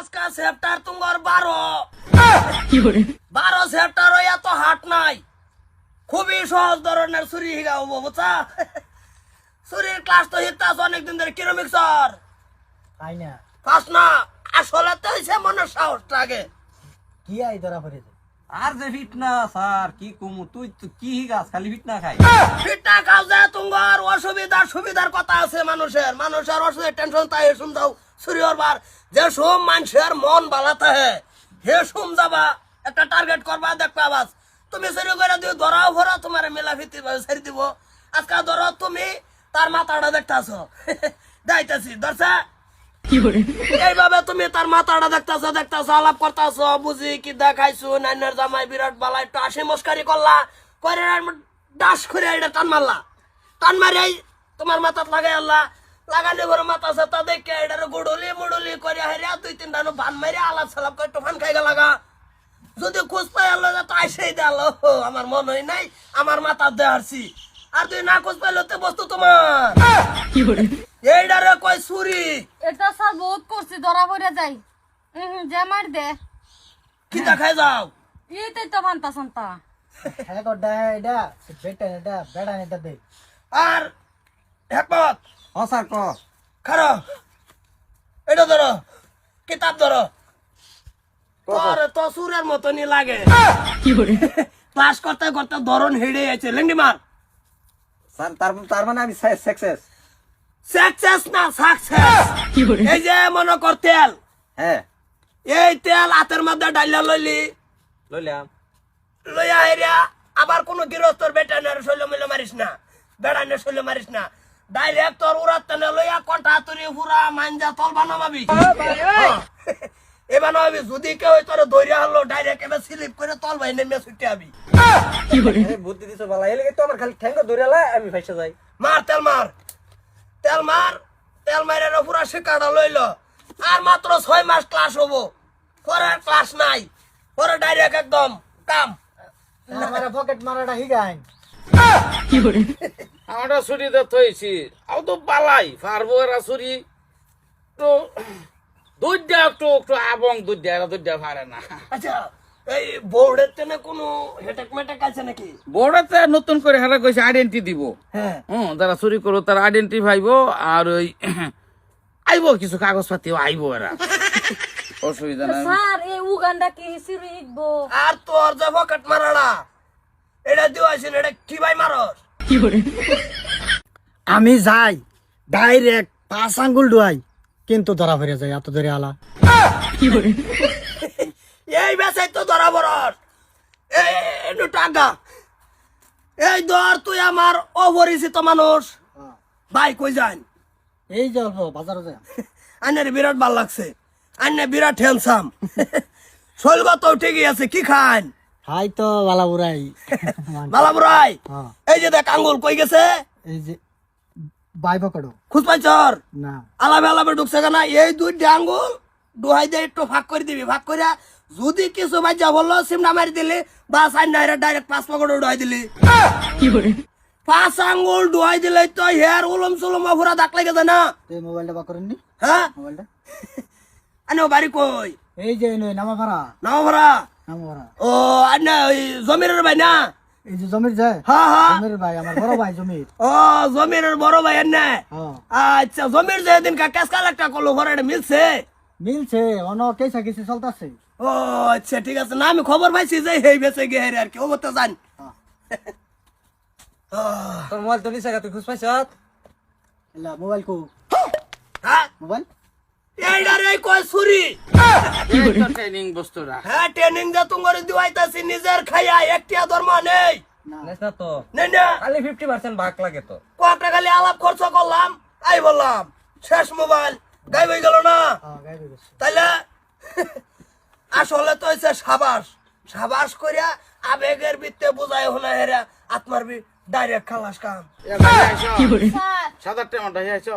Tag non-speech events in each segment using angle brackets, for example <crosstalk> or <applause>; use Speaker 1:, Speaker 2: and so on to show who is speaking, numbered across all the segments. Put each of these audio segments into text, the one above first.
Speaker 1: আজকা সেপ্টার তোমার বারো। বারো সেপ্টার এত হাট নাই। খুবই সহজ ধরনের ছুরি হিগা হব বুঝছা? ছুরির ক্লাস তো হিতাস অনেকদিন ধরে। কিরমিক স্যার
Speaker 2: তাই না?
Speaker 1: পাস না। আসলে তো হয়েছে মনের সাহসটা আগে
Speaker 2: কি আই ধরা পড়েছে?
Speaker 3: আর যে ফিট না স্যার কি কমু? তুই তো কি গাছ খালি ফিট না খাই।
Speaker 1: ফিটা কাজ যায় তোমার। অসুবিধার সুবিধার কথা আছে মানুষের। মানুষের অসুবিধার টেনশন তাই হে শুন দাও বার যে সোম মানুষের মন বালাতে হে হে সোম যাবা একটা টার্গেট করবা দেখবা বাস। তুমি শুরু করে দিও ধরাও ভরা তোমার মেলাফিতি ছেড়ে দিব। আজকে ধরো তুমি তার মাথাটা দেখতাছো। <laughs> যাইতাছি ধরছা? এইভাবে তুমি তার মাথাটা দেখতাছো দেখতাছো আলাপ করতাছো বুঝি কি দেখাইছো নাইনের জামাই বিরাট বালা একটু আসি মস্কারি করলা করে ডাস করে এটা টান মারলা। টান মারি তোমার মাথাত লাগাই আল্লাহ লাগালে ঘরে মাথা সাথা দেখে এটার গুড়লি মুড়লি করে হারিয়া দুই তিনটা নো ভান মারি আলাপ সালাপ করে টোফান খাই লাগা যদি খোঁজ পাই আল্লাহ তো আইসেই দেল আমার মন হয় নাই আমার মাথা দেহারছি। আর তুই না খোঁজ পাইলে তো বস্তু তোমার। এইটারে কয় সুরি
Speaker 4: এটা স্যার বহুত করছি ধরা পড়ে যাই। হুম যে মার দে।
Speaker 1: কি দেখাই যাও।
Speaker 4: এইটাই তো ভান্তা সান্তা।
Speaker 2: হ্যাঁ গড্ডা এটা বেটা এটা বেড়া এটা দে।
Speaker 1: আর হেকমত
Speaker 3: ও স্যার ক
Speaker 1: খারো। এটা ধরো। কিতাব ধরো। তোর তো সুরের মতনই লাগে। ক্লাস করতে করতে ধরন হেড়ে আছে। লেন্ডি মার।
Speaker 3: স্যার তার তার মানে আমি সাকসেস
Speaker 1: সাকসেস না সাকসেস এই যে মনে কর তেল।
Speaker 3: হ্যাঁ।
Speaker 1: এই তেল হাতের মধ্যে ডাইলা লইলি।
Speaker 3: লইলাম।
Speaker 1: লইয়া হেরিয়া আবার কোন গৃহস্থর বেটানের শৈল মিলে মারিস না। বেড়ানের শৈল মারিস না। ডাইরেক্ট তোর উড়াত তেনে লইয়া কটা তুরি পুরা মাঞ্জা তল বানাবি এবার নবি যদি কেউ তোর দৈর্য হলো ডাইরেক্ট এবার স্লিপ করে তল ভাই নেমে ছুটে আবি।
Speaker 3: বুদ্ধি দিছো বালা। এলে তো আমার খালি ঠ্যাঙ্গ ধরে আমি ফাইসা যাই।
Speaker 1: মার তেল মার। তেল মার তেল মারে পুরা শিকাটা লইল। আর মাত্র ছয় মাস ক্লাস হব। পরে ক্লাস নাই। পরে ডাইরেক্ট একদম কাম।
Speaker 2: আমার পকেট মারাটা হিগাইন
Speaker 5: আমরা ছুরিতে থইছি। আও তো পালাই পারব এরা ছুরি তো দুধ একটু একটু আবং দুধ দেয় এরা দুধ দেওয়া পারে না।
Speaker 1: আচ্ছা এই বোর্ডের তেনে কোনো হেটেক মেটেক আছে নাকি?
Speaker 5: বোর্ডেতে নতুন করে হেরা কইছে আইডেন্টি দিব।
Speaker 1: হ্যাঁ।
Speaker 5: হুম যারা চুরি করো তারা আইডেন্টি পাইব আর ওই আইব কিছু কাগজপাতিও আইব এরা। <laughs> অসুবিধা নাই।
Speaker 4: স্যার এই উগান্ডা কি
Speaker 1: আর তোর যে পকেট মারাড়া এটা দিও আইসিন এটা কি ভাই মারস?
Speaker 2: আমি যাই ডাইরেক্ট পাঁচ আঙ্গুল ডুয়াই কিন্তু ধরা পড়ে যায় এত ধরে আলা।
Speaker 1: এই বেসাই তো ধরা বরস এই টাকা। এই ধর তুই আমার অপরিচিত মানুষ। ভাই কই যান?
Speaker 2: এই যে অল্প বাজারে যায়
Speaker 1: আন্নের বিরাট ভালো লাগছে। আন্নে বিরাট হ্যান্ডসাম শৈলগত ঠিকই আছে কি খান?
Speaker 2: হাই তো বালা বুড়াই <laughs>
Speaker 1: বালা বুড়াই
Speaker 2: হ্যাঁ।
Speaker 1: এই যে দেখ আঙ্গুল কই গেছে?
Speaker 2: এই যে বাই পকড়ো
Speaker 1: খুঁজ পাইছর
Speaker 2: না।
Speaker 1: আলাপে আলাপে ঢুকছে কেনা? এই দুইটা আঙ্গুল দুহাই দিয়ে একটু ভাগ করে দিবি ভাগ করে। যদি কিছু বাজ্যা বলল সিমটা মারি দিলি বা সাইন ডাইরেক্ট পাঁচ পকেট উঠাই দিলি। পাঁচ আঙ্গুল ডুয়াই দিলে তো হেয়ার উলম সুলম পুরা দাগ লেগে যায় না।
Speaker 2: তুই মোবাইলটা বা করেননি?
Speaker 1: হ্যাঁ?
Speaker 2: মোবাইলটা?
Speaker 1: আনে বাড়ি কই?
Speaker 2: এই যে নামা ভাড়া নামা ভাড়া
Speaker 1: ও আনে ওই জমিরের ভাই না?
Speaker 2: এই যে জমির যায়
Speaker 1: হ্যাঁ হ্যাঁ
Speaker 2: জমির ভাই আমার বড় ভাই জমির।
Speaker 1: ও জমিরের বড় ভাই
Speaker 2: হ্যাঁ
Speaker 1: আচ্ছা জমির যে দিন কেস কালেক্টা করল ঘরে এটা মিলছে?
Speaker 2: মিলছে অন কেসা কেসি চলতেছে।
Speaker 1: ও আচ্ছা ঠিক আছে। না আমি খবর পাইছি যে হেই বেঁচে গে আর কি। ও বলতে জান।
Speaker 3: তোর মোবাইল তো নিছে তুই খুঁজ পাইছ?
Speaker 2: মোবাইল কো।
Speaker 1: হ্যাঁ
Speaker 2: মোবাইল?
Speaker 5: ট্রেনিং বস্তুরা
Speaker 1: হ্যাঁ ট্রেনিং যে তোমার দিওয়াইতাছি নিজের খাইয়া একটিয়া ধর্ম নেই।
Speaker 2: না।
Speaker 3: নেস না তো খালি ফিফটি পার্সেন্ট ভাগ লাগে তো।
Speaker 1: কয়েকটা খালি আলাপ খরচ করলাম? আই বললাম শেষ মোবাইল। হয়ে গেল না? তাইলে আসলে তো হয়েছে সাবাস। সাবাস করিয়া আবেগের ভিত্তে বোঝায় হলে হেরা আত্মার বি ডাইরেক্ট খালাস কাম।
Speaker 5: টেমাটা হয়েছ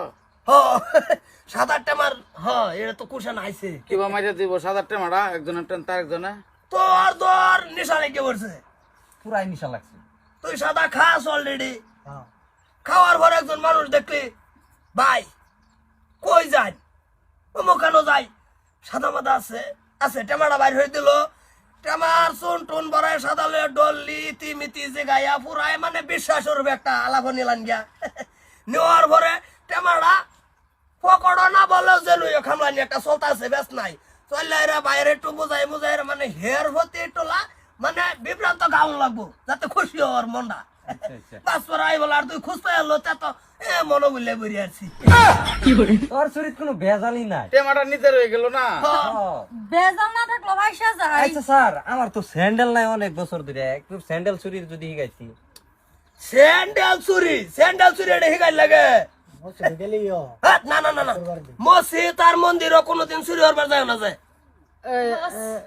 Speaker 1: সাত আটটা মার হ এটা তো কুশান আইছে।
Speaker 5: কিবা মাইরে দিব সাদা টেমাটা একজনের টেন তার একজনে
Speaker 1: তোর তোর নিশা লেগে পড়ছে।
Speaker 3: পুরাই নিশা লাগছে।
Speaker 1: তুই সাদা খাস অলরেডি
Speaker 2: হ্যাঁ।
Speaker 1: খাওয়ার পর একজন মানুষ দেখলি ভাই কই যাই? অমুক কেন যাই? সাদা মাদা আছে আছে টেমাটা বাইর হয়ে দিল। টেমার চুন টুন বড়াই সাদালে ডল্লি তিমিতি যে গাইয়া পুরাই মানে বিশ্বাস করবে একটা আলাপ নিলান গিয়া। <laughs> নেওয়ার পরে টেমাটা পকড়ো না বলো যে লুই খামলানি একটা চলতা আছে বেশ নাই। চললে এরা বাইরে একটু বুঝাই বুঝাই মানে হের হতে টোলা মানে বিভ্রান্ত গাউন লাগবো যাতে খুশি হওয়ার মনটা।
Speaker 3: আচ্ছা।
Speaker 1: বাস পরে আই বলে তুই খুঁজতে এলো তা তো এ মনে বললে বেরিয়ে আসছি
Speaker 3: কোনো ভেজালই নাই।
Speaker 5: টেমাটা নিতে রয়ে গেল না?
Speaker 3: ও।
Speaker 4: বেজাল না থাকল ভাইসা যায়।
Speaker 3: আচ্ছা আমার তো স্যান্ডেল নাই অনেক বছর ধরে। একটু স্যান্ডেল চুরির যদি শিখাইছি
Speaker 1: স্যান্ডেল চুরি স্যান্ডেল চুরি এটা হিগাই লাগে। না না না না। মসজিদ আর মন্দিরও কোনোদিন চুরি হবার যায় না যায়।
Speaker 4: হ্যাঁ,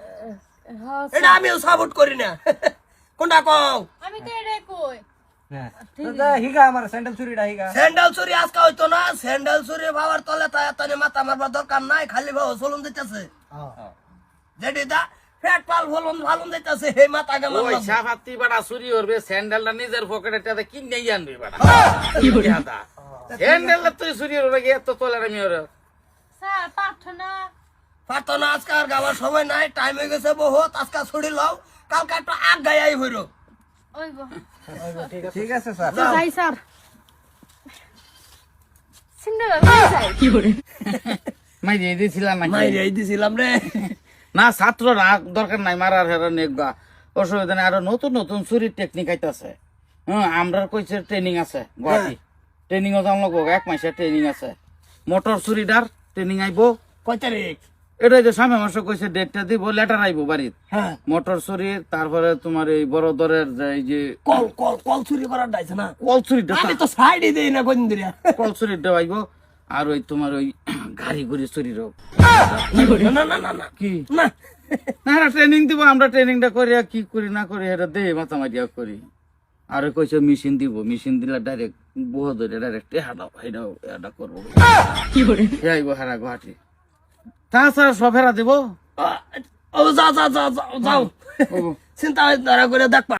Speaker 1: এটা আমিও সাপোর্ট করি না। <laughs> কোনটা কও?
Speaker 4: আমি তো এটাই কই।
Speaker 3: হ্যাঁ। তো যা, হিগা আমার স্যান্ডেল চুরিটা হিগা।
Speaker 1: স্যান্ডেল চুরি আজকে হইতো না। স্যান্ডেল চুরি ভাবার তলে তাই তাই মাথা মারবার দরকার নাই। খালি চলুন দিতেছে। যেটি দা ফ্যাট পাল ফলন ভালুন দিতেছে। হে মাথা গেল
Speaker 5: ওই সাফাতি বাড়া চুরি করবে স্যান্ডেলটা নিজের পকেটে কিনে আনবি বাড়া। স্যান্ডেলটা তুই চুরি করবে গিয়ে তো তোলে আমি ওর।
Speaker 4: স্যার প্রার্থনা
Speaker 1: পারতো না আজকে আর গাওয়ার সময় নাই টাইম হয়ে গেছে বহুত আজকে ছুটি লও কালকে একটা আগ গাই হইরো
Speaker 3: ঠিক আছে স্যার।
Speaker 4: যাই স্যার। সিন্ডার যাই।
Speaker 5: মাই দিয়ে দিয়েছিলাম নাকি?
Speaker 1: মাই রে দিছিলাম রে।
Speaker 5: না ছাত্র রাগ দরকার নাই মারার হেরা অসুবিধা নাই আরও নতুন নতুন চুরির টেকনিক আইতাছে। হ্যাঁ আমরা কইছে ট্রেনিং আছে গুয়াহাটি। ট্রেনিং এক মাসের ট্রেনিং আছে। মোটর চুরিটার ট্রেনিং আইবো।
Speaker 1: কয় তারিখ?
Speaker 5: এটাই যে স্বামী মাসে কইছে ডেটটা দিব লেটার আইবো বাড়িত
Speaker 1: হ্যাঁ।
Speaker 5: মোটর চুরি তারপরে তোমার এই বড় দরের এই যে
Speaker 1: কল কল কল চুরি করার দাইছে না?
Speaker 5: কল চুরিটা
Speaker 1: আমি তো সাইডে দেই না কোন দিন
Speaker 5: কল চুরিটা আইব আর ওই তোমার ওই গাড়ি গুড়ি চুরির
Speaker 1: না না না না
Speaker 5: কি?
Speaker 1: না।
Speaker 5: না ট্রেনিং দিব আমরা ট্রেনিংটা করি কি করি না করি এটা দে মাথা মারিয়া করি। আর কইছো মেশিন দিব মেশিন দিলে ডাইরেক্ট বহু ধরে ডাইরেক্ট হাঁটাও হাইটাও এটা করব। হে আইব হারা গুহাটি তা স্যার সব হেরা দিব?
Speaker 1: ও যাও যাও। যাও যাও চিন্তা চিন্তা করে দেখবা